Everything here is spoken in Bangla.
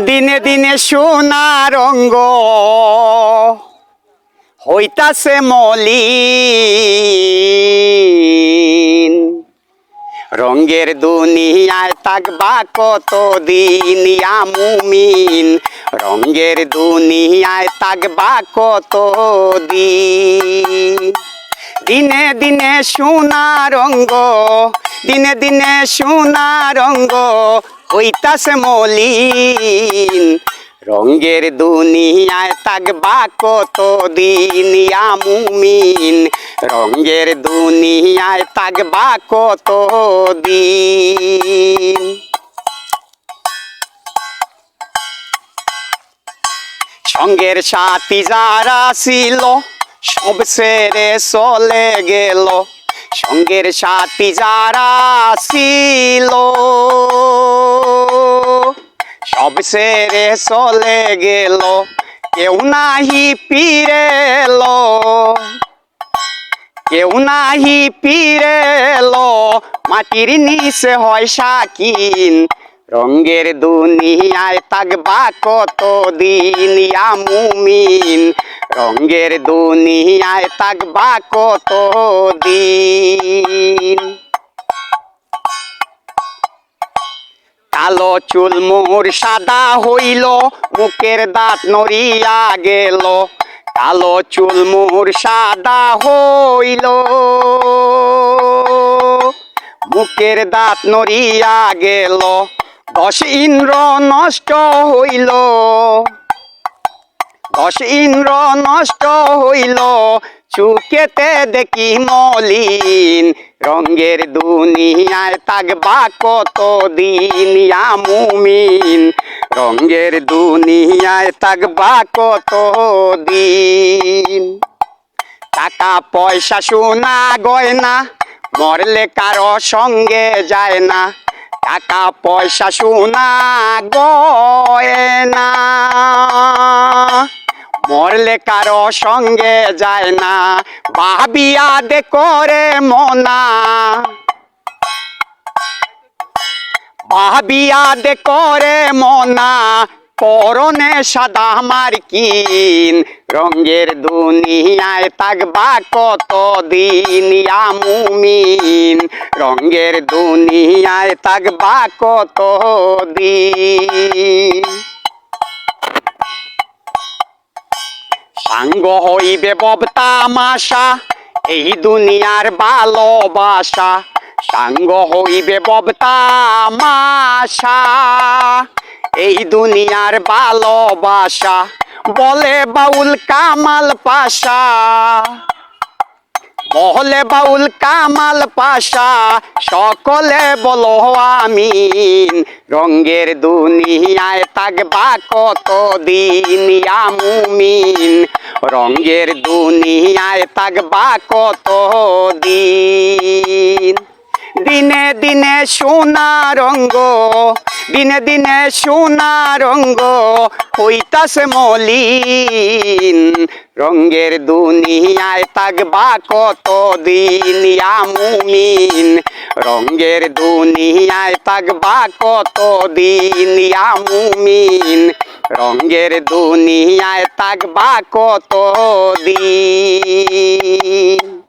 দিনে দিনে সোনা রঙ্গ হইতাছে মলিন। রঙ্গের দুনিয়ায় থাকবা কত দিন মুমিন? রঙ্গের দুনিয়ায় থাকবা কত দিন দিনে দিনে সোনা রঙ্গ, দিনে দিনে সোনা রঙ্গ হইতাছে মলিন। রঙ্গের দুনিয়ায় থাকবা কত দিন মুমিন? রঙ্গের দুনিয়ায় থাকবা কত দিন সঙ্গের সাথী যারা ছিল সব সেরে চলে গেল। সঙ্গের সাথী যারা ছিল, সব সেরে চলে গেল। কেউ নাহি ফিরে এলো কেউ নাহি ফিরে এলো মাটির নিচে হয় সাকিন রঙ্গের দুনিয়ায় থাকবা কত দিন মুমিন। রঙ্গের দুনিয়ায় থাকবা কত দিন কালো চুল মোর সাদা হইল, মুখের দাঁত নড়িয়া গেল। কালো চুল মোর সাদা হইল, মুখের দাঁত নড়িয়া গেল। দশ ইন্দ্র নষ্ট হইল। দশ ইন্দ্র নষ্ট হইল চুকেতে দেখি মলিন। রঙ্গের দুনিয়ায় থাকবা কত দিন মুমিন? রঙ্গের দুনিয়ায় থাকবা কত দিন টাকা পয়সা সোনা গয়না, মরলে কারও সঙ্গে যায় না। টাকা পয়সা সোনা গয়না। মরলে কারও সঙ্গে যায় না, ভাবিয়া দে করে মনা। ভাবিয়া দে করে মনা করনে সাদা মার্কিন রঙ্গের দুনিয়ায় থাকবা কত দিন মুমিন? রঙ্গের দুনিয়ায় থাকবা কত দিন সাঙ্গ হইবে বব তামাশা, এই দুনিয়ার ভালোবাসা। সাঙ্গ হইবে বব তামাশা, এই দুনিয়ার ভালোবাসা। বলে বাউল কামাল পাশা। বলে বাউল কামাল পাশা, সকলে বলো আমিন। রঙ্গের দুনিয়ায় থাকবা কত দিন মুমিন? রঙ্গের দুনিয়ায় থাকবা কত দিন দিনে দিনে দিনে দিনে সোনা রঙ্গ, হইতাছে মলিন। রঙ্গের দুনিয়ায় থাকবা কত দিন মুমিন? রঙ্গের দুনিয়ায় থাকবা কত দিন মুমিন? রঙ্গের দুনিয়ায় থাকবা কত দিন